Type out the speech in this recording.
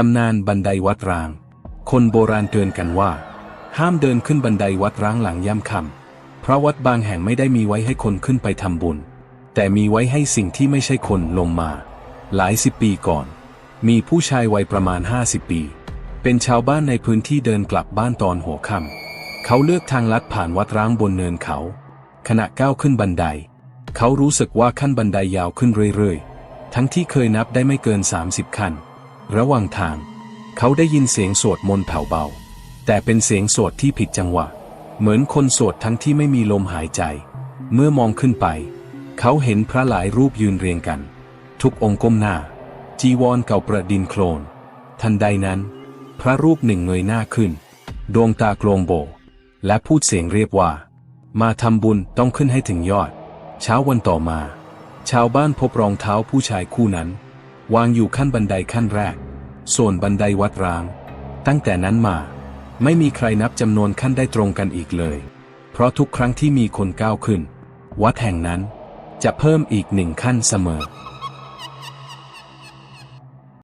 ตำนานบันไดวัดร้าง คนโบราณเตือนกันว่า ห้ามเดินขึ้นบันไดวัดร้างหลังย่ำค่ำเพราะวัดบางแห่งไม่ได้มีไว้ให้คนขึ้นไปทำบุญ แต่มีไว้ให้สิ่งที่ไม่ใช่คนลงมา หลายสิบปีก่อน มีผู้ชายวัยประมาณ 50 ปี เป็นชาวบ้านในพื้นที่เดินกลับบ้านตอนหัวค่ำเขาเลือกทางลัดผ่านวัดร้างบนเนินเขา ขณะก้าวขึ้นบันได เขารู้สึกว่าขั้นบันไดยาวขึ้นเรื่อยๆ ทั้งที่เคยนับได้ไม่เกิน 30 ขั้น ระหว่างทาง เขาได้ยินเสียงสวดมนต์แผ่วเบา แต่เป็นเสียงสวดที่ผิดจังหวะ เหมือนคนสวดทั้งที่ไม่มีลมหายใจ เมื่อมองขึ้นไป เขาเห็นพระหลายรูปยืนเรียงกัน ทุกองค์ก้มหน้า จีวรเก่าประดินโคลน ทันใดนั้น พระรูปหนึ่งเงยหน้าขึ้น ดวงตาโกลงโบ และพูดเสียงเรียบว่า มาทำบุญต้องขึ้นให้ถึงยอด เช้าวันต่อมา ชาวบ้านพบรองเท้าผู้ชายคู่นั้น วางอยู่ขั้นบันไดขั้นแรก ส่วนบันไดวัดร้าง ตั้งแต่นั้นมา ไม่มีใครนับจำนวนขั้นได้ตรงกันอีกเลย เพราะทุกครั้งที่มีคนก้าวขึ้น วัดแห่งนั้นจะเพิ่มอีกหนึ่งขั้นเสมอ